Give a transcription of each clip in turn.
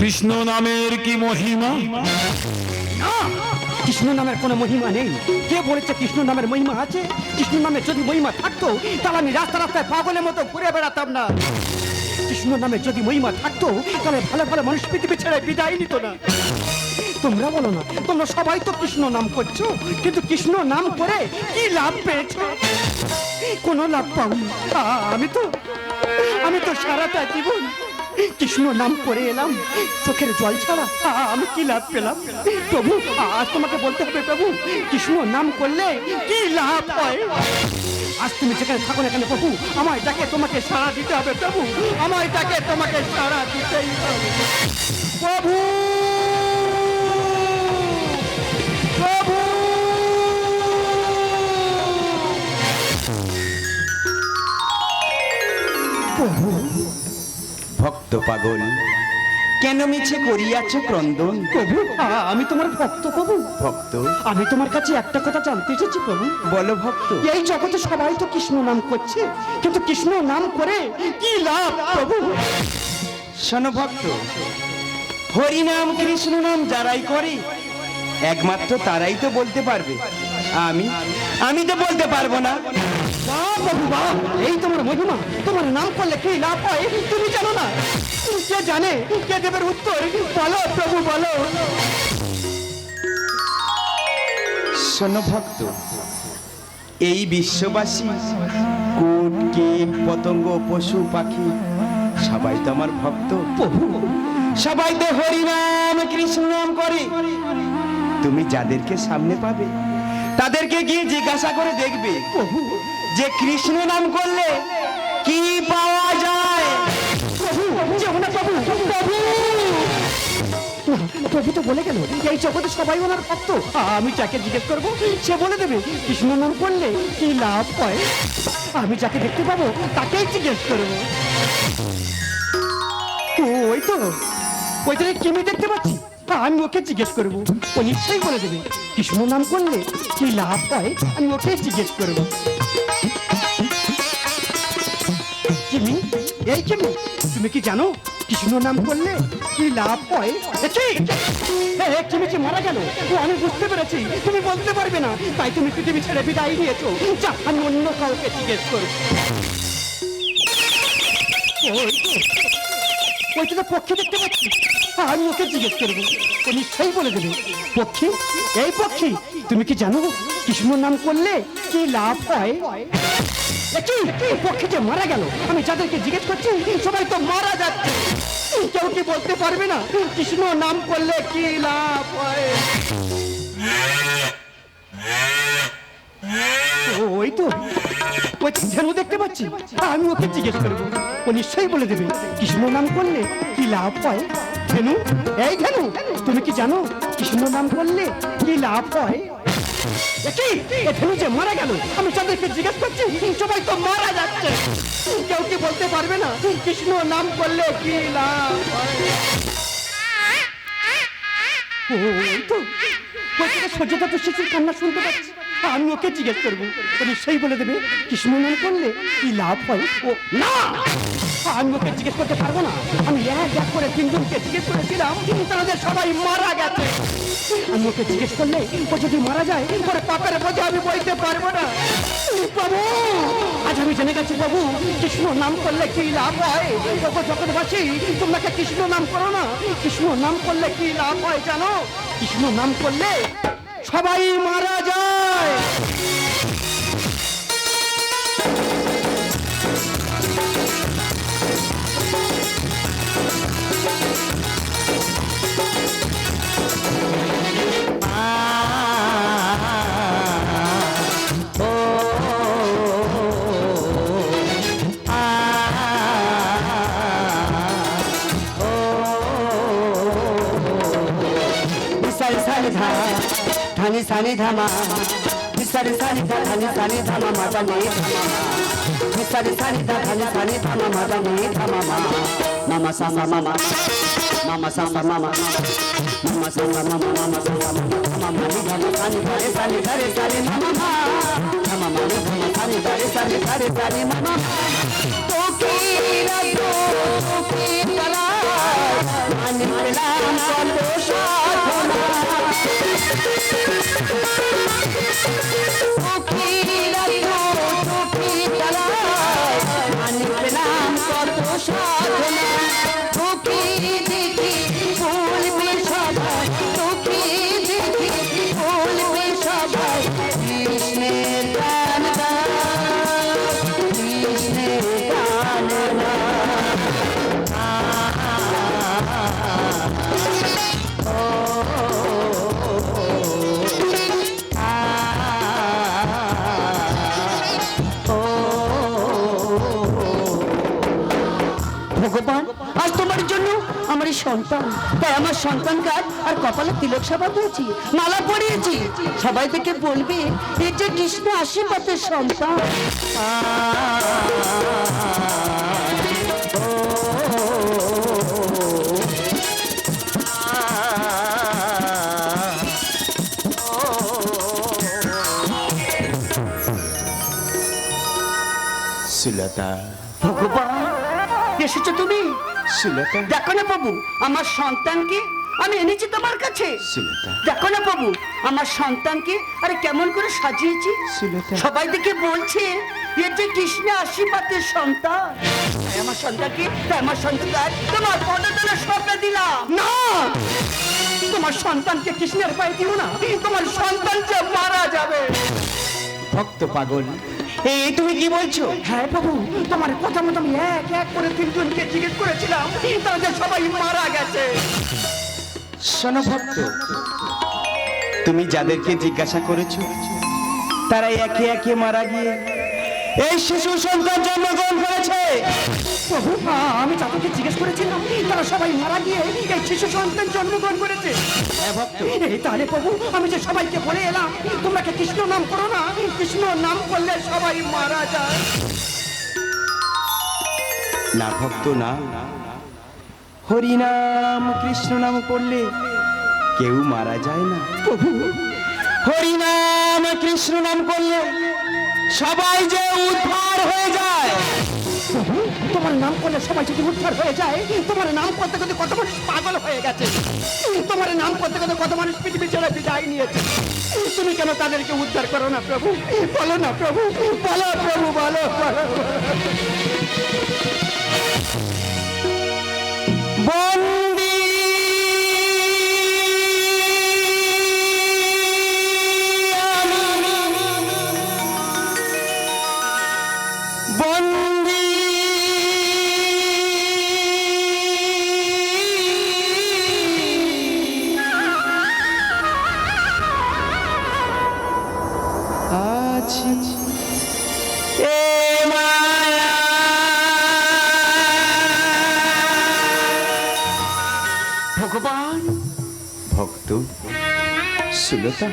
কৃষ্ণ নামের কি মহিমা? কৃষ্ণ নামের কোনো মহিমা নেই। কে বলেছে কৃষ্ণ নামের মহিমা আছে? কৃষ্ণ নামের যদি মহিমা থাকতো, তাহলে আমি রাস্তা রাস্তায় পাগলের মতো ঘুরে বেড়াতাম না। কৃষ্ণ নামে যদি মহিমা থাকতো, তাহলে ভালো ভালো মানুষ পৃথিবী ছেড়ে বিদায় নিত না। তোমরা বলো না, তোমরা সবাই তো কৃষ্ণ নাম করছ, কিন্তু কৃষ্ণ নাম করে কি লাভ পেয়েছ? কোনো লাভ পাওনি। আ- আমি তো আমি তো সারাটা জীবন কৃষ্ণ নাম করে এলাম। চোখের জল ছাড়া আমি কি লাভ পেলাম? প্রভু, আজ তোমাকে বলতে হবে, প্রভু, কৃষ্ণ নাম করলে কি লাভ হয়? আজ তুমি যেখানে থাকো না কেন, প্রভু, আমায় ডাকে, তোমাকে সাড়া দিতে হবে, প্রভু, আমায় ডাকে, তোমাকে সাড়া দিতেই হবে। প্রভু! প্রভু! ভক্ত পাগল। কেন মিছে করিয়াছ ক্রন্দন? প্রভু আ- আমি তোমার ভক্ত প্রভু। ভক্ত? আমি তোমার কাছে একটা কথা জানতে এসেছি প্রভু। বলো ভক্ত। এই জগতে সবাই তো কৃষ্ণ নাম করছে কিন্তু কৃষ্ণ নাম করে কি লাভ প্রভু? শোনো ভক্ত হরিনাম কৃষ্ণ নাম যারাই করে একমাত্র তারাই তো বলতে পারবে। আমি? আমি তো বলতে পারব না। বাহ প্রভু বাহ। এই তোমার মহিমা তোমার নাম করলে কি লাভ হয় তুমি জানো না। কে জানে কে দেবের উত্তর। বলো প্রভু বলো। শোনো ভক্ত এই বিশ্ববাসী কোট কীট পতঙ্গ পশু পাখি সবাই তো আমার ভক্ত। প্রভু সবাই তো হরিনাম কৃষ্ণ নাম করে। তুমি যাদেরকে সামনে পাবে তাদেরকে গিয়ে জিজ্ঞাসা করে দেখবে যে কৃষ্ণ নাম করলে কি পাওয়া যায়? প্রভু না তো বলে গেল, এই জগতে সবাই ওনার ভক্ত। আমি যাকে জিজ্ঞেস করব, সে বলে দেবে, কৃষ্ণ নাম করলে কি লাভ হয়? আমি যাকে দেখতে পাবো, তাকেই জিজ্ঞেস করব। ওই তো ওই তো কেমি দেখতে পাচ্ছি। আমি ওকে জিজ্ঞেস করব। ও নিশ্চয়ই বলে দেবে। কৃষ্ণ নাম করলে কি লাভ হয়? আমি ওকে জিজ্ঞেস করব। কিমি এই কিমি তুমি কি জানো কৃষ্ণ নাম করলে কি লাভ কি? মারা গেল। আমি বুঝতে পেরেছি। তুমি বলতে পারবে না। তাই তুমি পৃথিবী ছেড়ে বিদায় নিয়েছো। যা, আমি অন্য কাউকে জিজ্ঞেস করব। ওই তো তো পক্ষী দেখতে পাচ্ছি। আমি ওকে জিজ্ঞেস করব ও নিশ্চয়ই বলে দেবে। পক্ষী, এই পক্ষী, তুমি কি জানো কৃষ্ণ নাম করলে কি লাভ হয়? পক্ষী যে মারা গেল? আমি যাদেরকে জিজ্ঞেস করছি, সবাই তো মারা যাচ্ছে। কেউ কি বলতে পারবে না? কৃষ্ণ নাম করলে কি লাভ হয়? ওই তো। ওই দেখতে পাচ্ছি। আমি ওকে জিজ্ঞেস করব ও নিশ্চয়ই বলে দেবে। কৃষ্ণ নাম করলে কি লাভ হয়? ধেনু? এই ধেনু, তুমি কি জানো কৃষ্ণ নাম করলে কি লাভ হয়? মারা গেল জিজ্ঞেস করছি, সবাই তো মারা যাচ্ছে। কেউ বলতে পারবে না কৃষ্ণ নাম করলে কি লাভ কান্না শুনতে পাচ্ছি। আমি ওকে জিজ্ঞেস করব। ও নিশ্চয়ই বলে দেবে কৃষ্ণ নাম করলে কি লাভ হয়? ও, না! আমি ওকে জিজ্ঞেস করতে পারব না। আমি এক এক করে তিনজনকে জিজ্ঞেস করেছিলাম, কিন্তু তাদের সবাই মারা গেছে। আমি ওকে জিজ্ঞেস করলে, ও যদি মারা যায় পরে পাপের বোঝা আমি বইতে পারব না। প্রভু, আজ আমি জেনে গেছি, প্রভু কৃষ্ণ নাম করলে কি লাভ হয়? ওকে জগৎবাসী, তোমরা কি কৃষ্ণ নাম করো না? কৃষ্ণ নাম করলে কি লাভ হয় জানো? কৃষ্ণ নাম করলে সবাই মারা যায়। ধা ধানি সানি ধামা। সারি সারি ধা ধানি সানি ধামা মাদা নে ধামা। সারি সারি ধা ধানি সানি ধামা মাদা নে ধামা মা। মামা সামা মামা মামা সামা মামা। মামা সামা মামা মামা সামা মামা। মানি ধামা, সানি ধারে সানি ধারে, সানি মামা মা। ধামা মানি ধামা, সানি ধারে সানি ধারে, সানি মামা তো কি রাতো আমার সন্তান। তাই আমার সন্তান কাজ আর কপালে তিলক সাবা দিয়েছি মালা পরিয়েছি। সবাই থেকে বলবে এই যে কৃষ্ণ আশীর্বাদের সন্তান। সুলতা ভগবান এসেছ তুমি? সুলতা দেখো না বাবু আমার সন্তানকে আমি এনেছি তোমার কাছে। দেখো না বাবু আমার সন্তানকে আরে কেমন করে সাজিয়েছি। সবাই দেখে বলছে কৃষ্ণ আশীর্বাদের সন্তান। আমার সন্তানকে আমার সন্তান তোমার পদতলে স্বপ্ন দিলাম। না! তোমার সন্তানকে কৃষ্ণের পায়ে দিও না। তোমার সন্তান যে মারা যাবে। ভক্ত পাগল এই তুমি কি বলছো? হ্যাঁ প্রভু তোমার কথা মতো আমি এক এক করে তিনজনকে জিজ্ঞেস করেছিলাম তাদের সবাই মারা গেছে। শোনো ভক্ত তুমি যাদেরকে জিজ্ঞাসা করেছ তারা একে একে মারা গিয়ে এই শিশু সন্তান জন্মগ্রহণ করেছে। প্রভু আমি যাদেরকে জিজ্ঞেস করেছিলাম তারা সবাই মারা গিয়ে এই শিশু সন্তান জন্মগ্রহণ করেছে। হ্যাঁ এই তাহলে প্রভু আমি যে সবাইকে বলে এলাম তোমরা কৃষ্ণ নাম করো না? কৃষ্ণ নাম করলে সবাই মারা যায়। না ভক্ত না। হরিনাম কৃষ্ণ নাম করলে কেউ মারা যায় না। প্রভু হরিনাম কৃষ্ণ নাম করলে সবাই যে উদ্ধার হয়ে যায়। তোমার নাম করলে সবাই যদি উদ্ধার হয়ে যায় তোমার নাম করতে করতে কত মানুষ পাগল হয়ে গেছে। তোমার নাম করতে করতে কত মানুষ পৃথিবী ছেড়ে বিদায় নিয়েছে। তুমি কেন তাদেরকে উদ্ধার করো না প্রভু? বলো না প্রভু। বলো প্রভু বলো বলো। ভক্ত সুলতা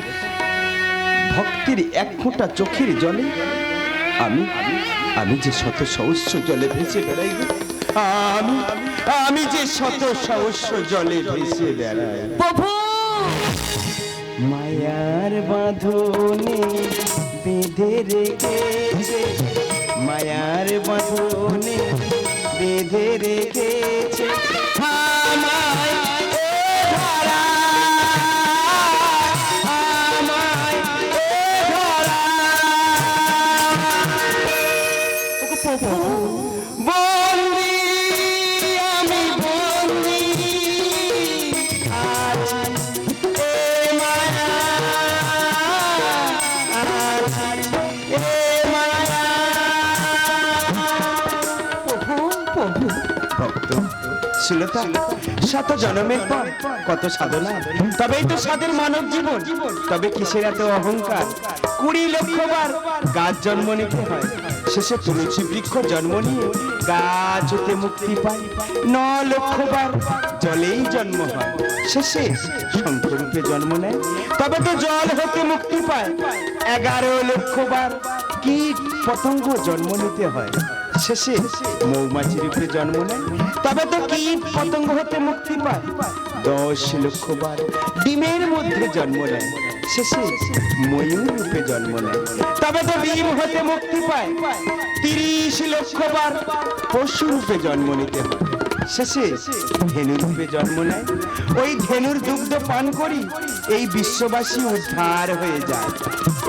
ভক্তির এক ফোঁটা চোখের জলে আমি আমি যে শত সহস্র জলে ভেসে বেড়াই আমি আমি যে শত সহস্র জলে ভেসে বেড়াই প্রভু! মায়ার বাঁধনে বেঁধে রেখেছে মায়ার বাঁধনে বেঁধে রেখেছে সুলতা শত জনমের পর কত সাধনা। তবেই তো সাধের মানব জীবন। তবে কিসের এত অহংকার? কুড়ি লক্ষ বার গাছ জন্ম নিতে হয়। শেষে তুলসী বৃক্ষ জন্ম নিয়ে গাছ হতে মুক্তি পায়। ন লক্ষ বার জলেই জন্ম হয়। শেষে শঙ্করূপে জন্ম নেয়। তবে তো জল হতে মুক্তি পায়। এগারো লক্ষ বার কীট পতঙ্গ জন্ম নিতে হয়? শেষে মৌমাছি রূপে জন্ম নেয়। তবে তো কীট পতঙ্গ হতে মুক্তি পায়। দশ লক্ষ বার ডিমের মধ্যে জন্ম নেয়। শেষে ময়ূর রূপে জন্ম নেয়। তবে তো ডিম হতে মুক্তি পায়। তিরিশ লক্ষ বার পশু রূপে জন্ম নিতে হয়। শেষে ধেনু রূপে জন্ম নেয়। ওই ধেনুর দুগ্ধ পান করি, এই বিশ্ববাসী উদ্ধার হয়ে যায়।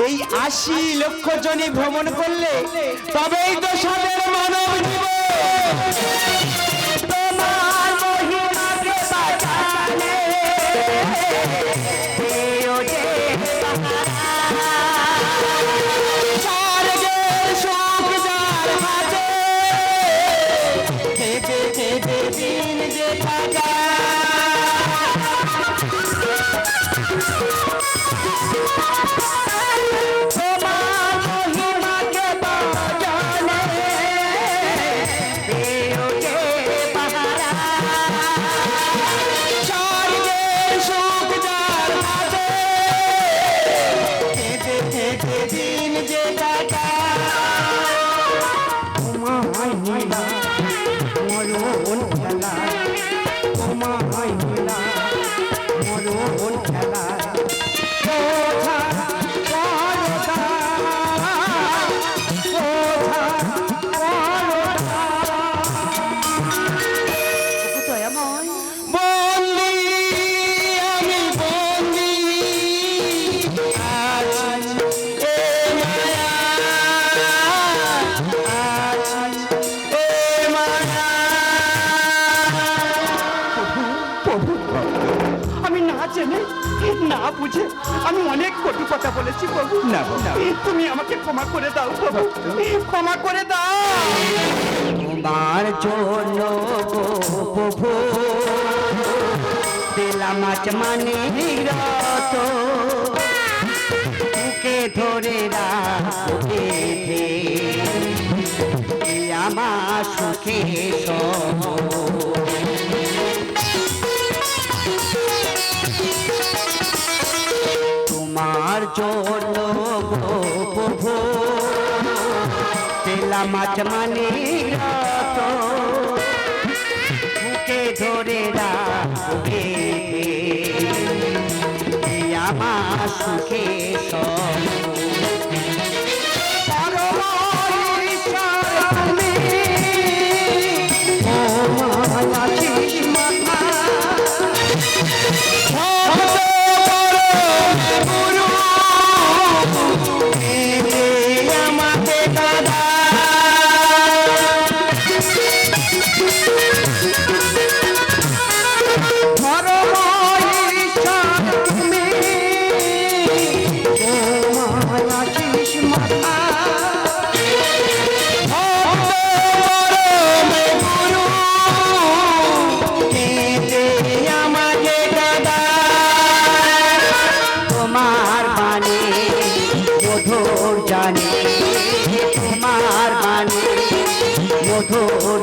এই আশি লক্ষ জনে ভ্রমণ করলে তবেই তো সাদের মানব জীবন। থেকে দিন যে। உன் বুঝে আমি অনেক কটু কথা বলেছি প্রভু। না। তুমি আমাকে ক্ষমা করে দাও প্রভু। ক্ষমা করে দাও। তোমার জন্য গো প্রভু আজ মানে রত। বুকে ধরে রাখে আমার সুখে সহ তেলা মাছ মানে রত। বুকে ধরে রাখবে। আমার সুখে সব।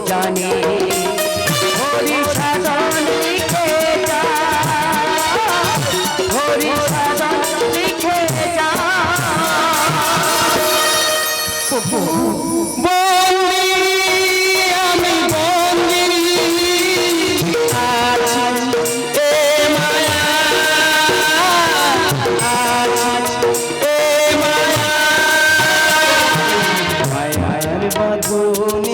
জানে। হরি সাধন লিখে যা। হরি সাধন লিখে যা। বন্দি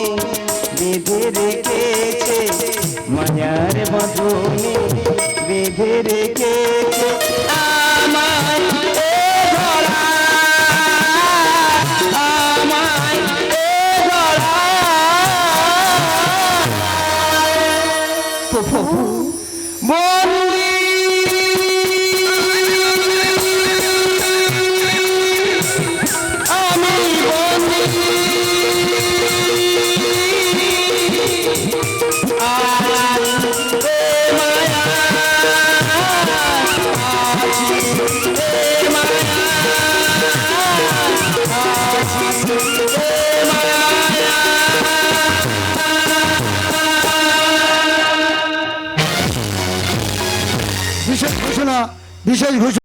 বেঁধে বিশেষ ঘোষণা